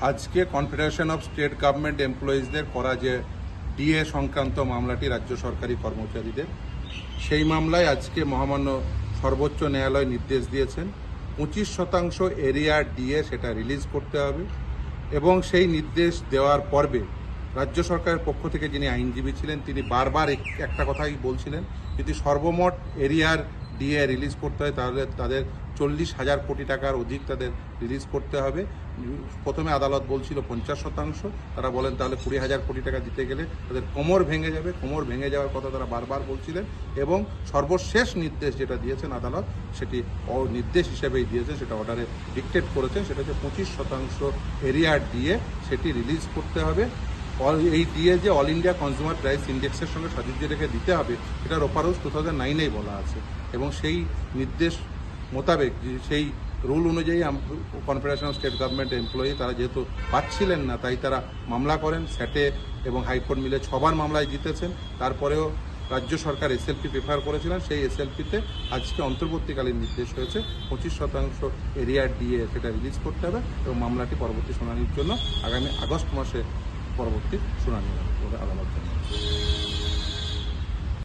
আজকে confederation of state government এমপ্লয়িজদের করা যে ডিএ সংক্রান্ত মামলাটি রাজ্য সরকারি কর্মচারীদের, সেই মামলায় আজকে মহামান্য সর্বোচ্চ ন্যায়ালয় নির্দেশ দিয়েছেন। পঁচিশ শতাংশ এরিয়া ডিএ সেটা রিলিজ করতে হবে এবং সেই নির্দেশ দেওয়ার পর্বে রাজ্য সরকারের পক্ষ থেকে যিনি আইনজীবী ছিলেন, তিনি বারবার এক- একটা কথাই বলছিলেন, যদি সর্বমোট এরিয়ার ডিএ রিলিজ করতে হয়, তাহলে তাদের চল্লিশ হাজার কোটি টাকার অধিক তাদের রিলিজ করতে হবে। প্রথমে আদালত বলছিল পঞ্চাশ শতাংশ। তারা বলেন তাহলে কুড়ি হাজার কোটি টাকা দিতে গেলে তাদের কোমর ভেঙে যাবে। কোমর ভেঙে যাওয়ার কথা তারা বারবার বলছিলেন এবং সর্বশেষ নির্দেশ যেটা দিয়েছেন আদালত, সেটি নির্দেশ হিসেবেই দিয়েছে, সেটা অর্ডারে ডিকটেট করেছেন। সেটা হচ্ছে পঁচিশ শতাংশ এরিয়ার দিয়ে সেটি রিলিজ করতে হবে। অল এই দিয়ে যে অল ইন্ডিয়া কনজিউমার প্রাইস ইন্ডেক্সের সঙ্গে সাদৃশ্য রেখে দিতে হবে সেটার ওপারও টু থাউজেন্ড নাইনেই বলা আছে। এবং সেই নির্দেশ মোতাবেক সেই রুল অনুযায়ী confederation of state government employee তারা যেহেতু পাচ্ছিলেন না, তাই তারা মামলা করেন স্যাটে এবং হাইকোর্ট মিলে ছবার মামলায় জিতেছেন। তারপরেও রাজ্য সরকার এসএলপি প্রেফার করেছিলেন, সেই এসএলপিতে আজকে অন্তর্বর্তীকালীন নির্দেশ হয়েছে পঁচিশ শতাংশ এরিয়া ডিএ সেটা রিলিজ করতে হবে এবং মামলাটি পরবর্তী শুনানির জন্য আগামী আগস্ট মাসে পরবর্তী শুনানি হবে আদালত